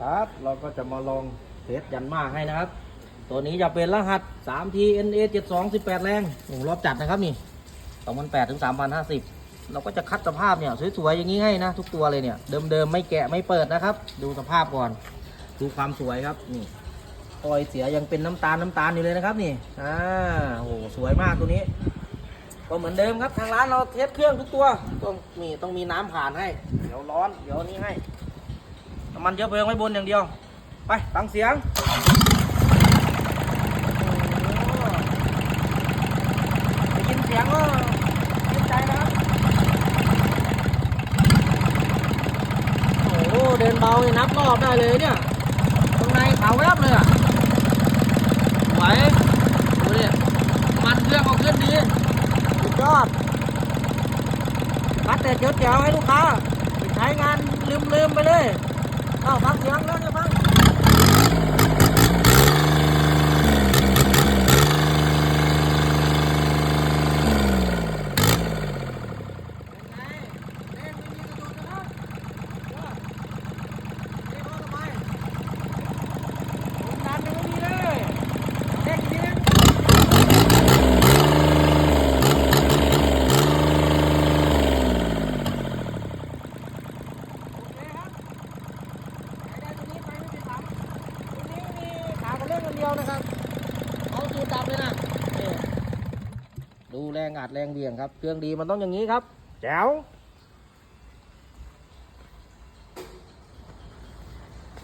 ครับเราก็จะมาลองเทสยันมาให้นะครับ ตัวนี้จะเป็นรหัส 3T NA 72 18 แรงโอ้รอบจัดนะครับนี่2008ถึง3050 เราก็จะคัดสภาพเนี่ยสวยๆอย่างนี้ให้นะ ทุกตัวเลยเนี่ย เดิมๆไม่แกะไม่เปิดนะครับ ดูสภาพก่อน ดูความสวยครับนี่รอยเสียยังเป็นน้ำตาลน้ำตาลอยู่เลยนะครับนี่ อ่าโอ้โห สวยมากตัวนี้ ก็เหมือนเดิมครับทางร้านเราเทสเครื่องทุกตัว ต้องมีต้องมีน้ำผ่านให้ เดี๋ยวร้อน เดี๋ยวนี้ให้ น้ำมันเชื้อเพลิงไว้บนอย่างเดียว ไปฟังเสียงได้ยินเสียงก็เย็นใจนะครับโอ้โหเดินเบาเนี่ยนับรอบได้เลยเนี่ยตรงในเขาแวบเลยอะไหวดูดิมันเครื่องเอาขึ้นดีสุดยอดคัดแต่เจ๋วๆให้ลูกค้าไปใช้งานลืมๆไปเลย เอาฟังเสียงแล้วเนี่ยฟังเป็นไงเล่นไม่มีกระดุมนะครับเออเล่นเข้าไปผมดันยังไม่มีเลยเล่นอีกทีนึง โอเคครับใช้ได้ตัวนี้ไปไม่ผิดหวังตัวนี้มีขากัน เล่นคนเดียวนะครับ เอาสูตรดับเลยนะดูแรงอัดแรงเบี่ยงครับ เครื่องดีมันต้องอย่างนี้ครับ แจ๋ว